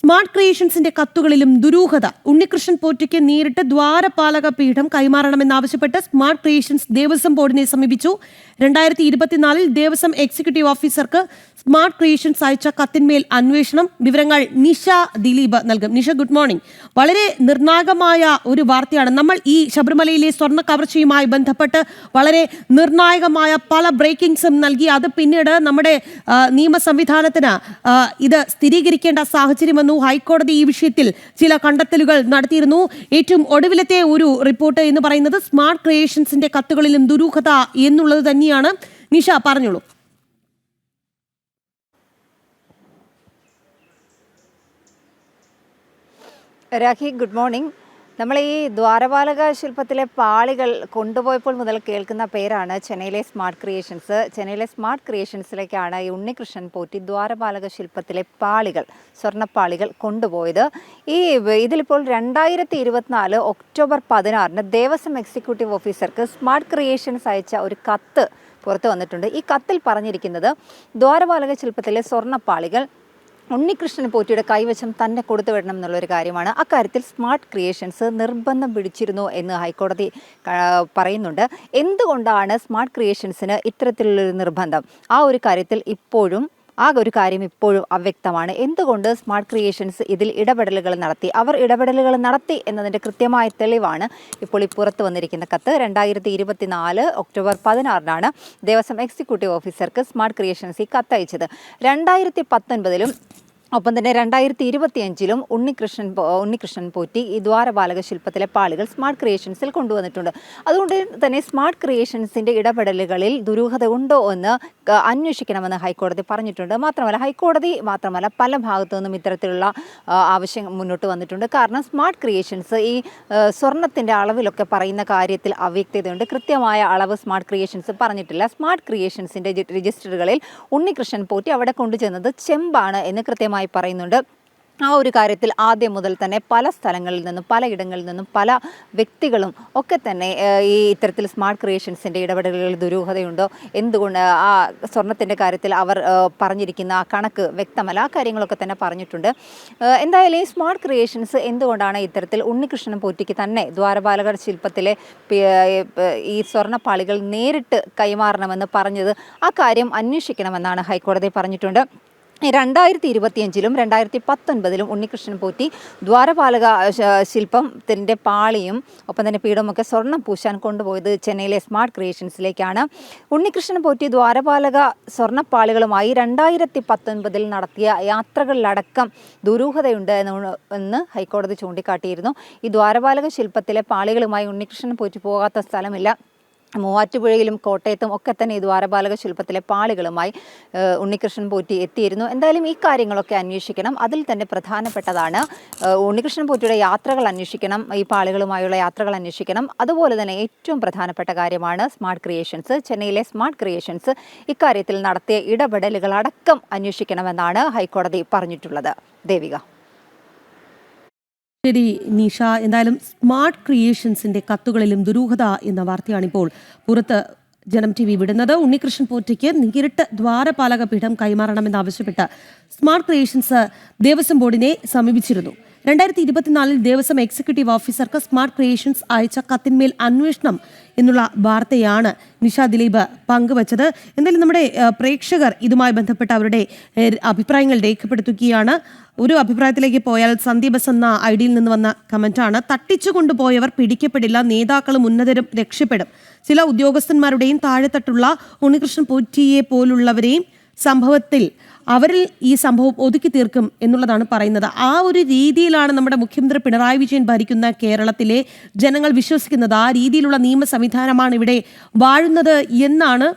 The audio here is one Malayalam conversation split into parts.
സ്മാർട്ട് ക്രിയേഷൻസിന്റെ കത്തുകളിലും ദുരൂഹത. ഉണ്ണികൃഷ്ണൻ പോറ്റയ്ക്ക് നേരിട്ട് ദ്വാരപാലക പീഠം കൈമാറണമെന്നാവശ്യപ്പെട്ട് സ്മാർട്ട് ക്രിയേഷൻസ് ദേവസ്വം ബോർഡിനെ സമീപിച്ചു. രണ്ടായിരത്തി ഇരുപത്തിനാലിൽ ദേവസ്വം എക്സിക്യൂട്ടീവ് ഓഫീസർക്ക് സ്മാർട്ട് ക്രിയേഷൻസ് അയച്ച കത്തിന്മേൽ അന്വേഷണം. വിവരങ്ങൾ നിഷ ദിലീപ് നൽകും. Nisha good morning. വളരെ നിർണായകമായ ഒരു വാർത്തയാണ്. നമ്മൾ ഈ ശബരിമലയിലെ സ്വർണ കവർച്ചയുമായി ബന്ധപ്പെട്ട് വളരെ നിർണായകമായ പല ബ്രേക്കിംഗ്സും നൽകി. അത് പിന്നീട് നമ്മുടെ നിയമ സംവിധാനത്തിന് ഇത് സ്ഥിരീകരിക്കേണ്ട സാഹചര്യം വന്നു ഹൈക്കോടതി ഈ വിഷയത്തിൽ ചില കണ്ടെത്തലുകൾ നടത്തിയിരുന്നു. ഏറ്റവും ഒടുവിലത്തെ ഒരു റിപ്പോർട്ട് എന്ന് പറയുന്നത് സ്മാർട്ട് ക്രിയേഷൻസിന്റെ കത്തുകളിലും ദുരൂഹത എന്നുള്ളത് തന്നെയാണ്. നിഷ പറഞ്ഞോളൂ. Rakhi good morning. നമ്മൾ ഈ ദ്വാരപാലക ശില്പത്തിലെ പാളികൾ കൊണ്ടുപോയപ്പോൾ മുതൽ കേൾക്കുന്ന പേരാണ് ചെന്നൈയിലെ സ്മാർട്ട് ക്രിയേഷൻസ്. ചെന്നൈയിലെ സ്മാർട്ട് ക്രിയേഷൻസിലേക്കാണ് ഈ ഉണ്ണികൃഷ്ണൻ പോറ്റി ദ്വാരപാലക ശില്പത്തിലെ പാളികൾ സ്വർണപ്പാളികൾ കൊണ്ടുപോയത്. ഈ ഇതിലിപ്പോൾ രണ്ടായിരത്തി ഇരുപത്തിനാല് ഒക്ടോബർ പതിനാറിന് ദേവസ്വം എക്സിക്യൂട്ടീവ് ഓഫീസർക്ക് സ്മാർട്ട് ക്രിയേഷൻസ് അയച്ച ഒരു കത്ത് പുറത്തു വന്നിട്ടുണ്ട്. ഈ കത്തിൽ പറഞ്ഞിരിക്കുന്നത് ദ്വാരപാലക ശില്പത്തിലെ സ്വർണപ്പാളികൾ ഉണ്ണികൃഷ്ണൻ പോറ്റിയുടെ കൈവശം തന്നെ കൊടുത്തു വിടണം എന്നുള്ളൊരു കാര്യമാണ്. അക്കാര്യത്തിൽ സ്മാർട്ട് ക്രിയേഷൻസ് നിർബന്ധം പിടിച്ചിരുന്നു എന്ന് ഹൈക്കോടതി പറയുന്നുണ്ട്. എന്തുകൊണ്ടാണ് സ്മാർട്ട് ക്രിയേഷൻസിന് ഇത്തരത്തിലുള്ളൊരു നിർബന്ധം? ആ ഒരു കാര്യത്തിൽ ഇപ്പോഴും ആ ഒരു കാര്യം ഇപ്പോഴും അവ്യക്തമാണ്. എന്തുകൊണ്ട് സ്മാർട്ട് ക്രിയേഷൻസ് ഇതിൽ ഇടപെടലുകൾ നടത്തി? അവർ ഇടപെടലുകൾ നടത്തി എന്നതിന്റെ കൃത്യമായ തെളിവാണ് ഇപ്പോൾ ഈ പുറത്തു വന്നിരിക്കുന്ന കത്ത്. രണ്ടായിരത്തി ഇരുപത്തിനാല് ഒക്ടോബർ പതിനാറിനാണ് ദേവസ്വം എക്സിക്യൂട്ടീവ് ഓഫീസർക്ക് സ്മാർട്ട് ക്രിയേഷൻസ് ഈ കത്തയച്ചത്. രണ്ടായിരത്തി പത്തൊൻപതിലും ഒപ്പം തന്നെ രണ്ടായിരത്തി ഇരുപത്തി അഞ്ചിലും ഉണ്ണികൃഷ്ണൻ ഉണ്ണികൃഷ്ണൻ പോറ്റി ഈ ദ്വാരപാലക ശില്പത്തിലെ പാളികൾ സ്മാർട്ട് ക്രിയേഷൻസിൽ കൊണ്ടുവന്നിട്ടുണ്ട്. അതുകൊണ്ട് തന്നെ സ്മാർട്ട് ക്രിയേഷൻസിന്റെ ഇടപെടലുകളിൽ ദുരൂഹത ഉണ്ടോ എന്ന് അന്വേഷിക്കണമെന്ന് ഹൈക്കോടതി പറഞ്ഞിട്ടുണ്ട്. മാത്രമല്ല ഹൈക്കോടതി മാത്രമല്ല പല ഭാഗത്തു നിന്നും ഇത്തരത്തിലുള്ള ആവശ്യം മുന്നോട്ട് വന്നിട്ടുണ്ട്. കാരണം സ്മാർട്ട് ക്രിയേഷൻസ് ഈ സ്വർണത്തിന്റെ അളവിലൊക്കെ പറയുന്ന കാര്യത്തിൽ അവ്യക്തതയുണ്ട്. കൃത്യമായ അളവ് സ്മാർട്ട് ക്രിയേഷൻസ് പറഞ്ഞിട്ടില്ല. സ്മാർട്ട് ക്രിയേഷൻസിന്റെ രജിസ്റ്ററുകളിൽ ഉണ്ണികൃഷ്ണൻ പോറ്റി അവിടെ കൊണ്ടുചെന്നത് ചെമ്പാണ് എന്ന് കൃത്യമായി പറയുന്നുണ്ട്. ആ ഒരു കാര്യത്തിൽ ആദ്യം മുതൽ തന്നെ പല സ്ഥലങ്ങളിൽ നിന്നും പലയിടങ്ങളിൽ നിന്നും പല വ്യക്തികളും ഒക്കെ തന്നെ ഈ ഇത്തരത്തിൽ സ്മാർട്ട് ക്രിയേഷൻസിന്റെ ഇടപെടലുകളിൽ ദുരൂഹതയുണ്ടോ? എന്തുകൊണ്ട് ആ സ്വർണത്തിന്റെ കാര്യത്തിൽ അവർ പറഞ്ഞിരിക്കുന്ന ആ കണക്ക് വ്യക്തമല്ല? ആ കാര്യങ്ങളൊക്കെ തന്നെ പറഞ്ഞിട്ടുണ്ട്. എന്തായാലും ഈ സ്മാർട്ട് ക്രിയേഷൻസ് എന്തുകൊണ്ടാണ് ഇത്തരത്തിൽ ഉണ്ണികൃഷ്ണൻ പോറ്റിക്ക് തന്നെ ദ്വാരപാലകർ ശില്പത്തിലെ ഈ സ്വർണപ്പാളികൾ നേരിട്ട് കൈമാറണമെന്ന് പറഞ്ഞത് ആ കാര്യം അന്വേഷിക്കണമെന്നാണ് ഹൈക്കോടതി പറഞ്ഞിട്ടുണ്ട്. രണ്ടായിരത്തി ഇരുപത്തിയഞ്ചിലും രണ്ടായിരത്തി പത്തൊൻപതിലും ഉണ്ണികൃഷ്ണൻ പോറ്റി ദ്വാരപാലക ശില്പത്തിന്റെ പാളിയും ഒപ്പം തന്നെ പീഠമൊക്കെ സ്വർണം പൂശാൻ കൊണ്ടുപോയത് ചെന്നൈയിലെ സ്മാർട്ട് ക്രിയേഷൻസിലേക്കാണ്. ഉണ്ണികൃഷ്ണൻ പോറ്റി ദ്വാരപാലക സ്വർണപ്പാളികളുമായി രണ്ടായിരത്തി പത്തൊൻപതിൽ നടത്തിയ യാത്രകളിലടക്കം ദുരൂഹതയുണ്ട് എന്ന് ഹൈക്കോടതി ചൂണ്ടിക്കാട്ടിയിരുന്നു. ഈ ദ്വാരപാലക ശില്പത്തിലെ പാളികളുമായി ഉണ്ണികൃഷ്ണൻ പോറ്റി പോകാത്ത സ്ഥലമില്ല. മൂവാറ്റുപുഴയിലും കോട്ടയത്തും ഒക്കെ തന്നെ ഈ ദ്വാരപാലക ശില്പത്തിലെ പാളികളുമായി ഉണ്ണികൃഷ്ണൻ പോറ്റി എത്തിയിരുന്നു. എന്തായാലും ഈ കാര്യങ്ങളൊക്കെ അന്വേഷിക്കണം. അതിൽ തന്നെ പ്രധാനപ്പെട്ടതാണ് ഉണ്ണികൃഷ്ണൻ പോറ്റിയുടെ യാത്രകൾ അന്വേഷിക്കണം ഈ പാളികളുമായുള്ള യാത്രകൾ അന്വേഷിക്കണം. അതുപോലെ തന്നെ ഏറ്റവും പ്രധാനപ്പെട്ട കാര്യമാണ് സ്മാർട്ട് ക്രിയേഷൻസ്. ചെന്നൈയിലെ സ്മാർട്ട് ക്രിയേഷൻസ് ഇക്കാര്യത്തിൽ നടത്തിയ ഇടപെടലുകൾ അടക്കം അന്വേഷിക്കണമെന്നാണ് ഹൈക്കോടതി പറഞ്ഞിട്ടുള്ളത്. ദേവിക. ശരി നിഷ. എന്തായാലും സ്മാർട്ട് ക്രിയേഷൻസിന്റെ കത്തുകളിലും ദുരൂഹത എന്ന വാർത്തയാണിപ്പോൾ പുറത്ത് ജനം ടി വി വിടുന്നത്. ഉണ്ണികൃഷ്ണൻ പോറ്റയ്ക്ക് നേരിട്ട് ദ്വാരപാലക പീഠം കൈമാറണമെന്നാവശ്യപ്പെട്ട് സ്മാർട്ട് ക്രിയേഷൻസ് ദേവസ്വം ബോർഡിനെ സമീപിച്ചിരുന്നു. രണ്ടായിരത്തി ഇരുപത്തിനാലിൽ ദേവസ്വം എക്സിക്യൂട്ടീവ് ഓഫീസർക്ക് സ്മാർട്ട് ക്രിയേഷൻസ് അയച്ച കത്തിന്മേൽ അന്വേഷണം എന്നുള്ള വാർത്തയാണ് നിഷ ദിലീപ് പങ്കുവച്ചത്. എന്തായാലും നമ്മുടെ പ്രേക്ഷകർ ഇതുമായി ബന്ധപ്പെട്ട അവരുടെ അഭിപ്രായങ്ങൾ രേഖപ്പെടുത്തുകയാണ്. ഒരു അഭിപ്രായത്തിലേക്ക് പോയാൽ സന്ദീപസ് എന്ന ഐ ഡിയിൽ നിന്ന് വന്ന കമന്റാണ് തട്ടിച്ചു കൊണ്ടുപോയവർ പിടിക്കപ്പെടില്ല നേതാക്കളും ഉന്നതരും രക്ഷപ്പെടും. ചില ഉദ്യോഗസ്ഥന്മാരുടെയും താഴെത്തട്ടുള്ള ഉണ്ണികൃഷ്ണൻ പോറ്റിയെ പോലുള്ളവരെയും സംഭവത്തിൽ അവരിൽ ഈ സംഭവം ഒതുക്കി തീർക്കും എന്നുള്ളതാണ് പറയുന്നത്. ആ ഒരു രീതിയിലാണ് നമ്മുടെ മുഖ്യമന്ത്രി പിണറായി വിജയൻ ഭരിക്കുന്ന കേരളത്തിലെ ജനങ്ങൾ വിശ്വസിക്കുന്നത്. ആ രീതിയിലുള്ള നിയമ സംവിധാനമാണ് ഇവിടെ വാഴുന്നത് എന്നാണ്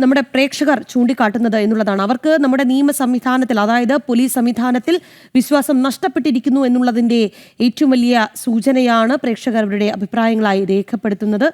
നമ്മുടെ പ്രേക്ഷകർ ചൂണ്ടിക്കാട്ടുന്നത് എന്നുള്ളതാണ്. അവർക്ക് നമ്മുടെ നിയമ സംവിധാനത്തിൽ അതായത് പോലീസ് സംവിധാനത്തിൽ വിശ്വാസം നഷ്ടപ്പെട്ടിരിക്കുന്നു എന്നുള്ളതിന്റെ ഏറ്റവും വലിയ സൂചനയാണ് പ്രേക്ഷകർ അവരുടെ അഭിപ്രായങ്ങളായി രേഖപ്പെടുത്തുന്നത്.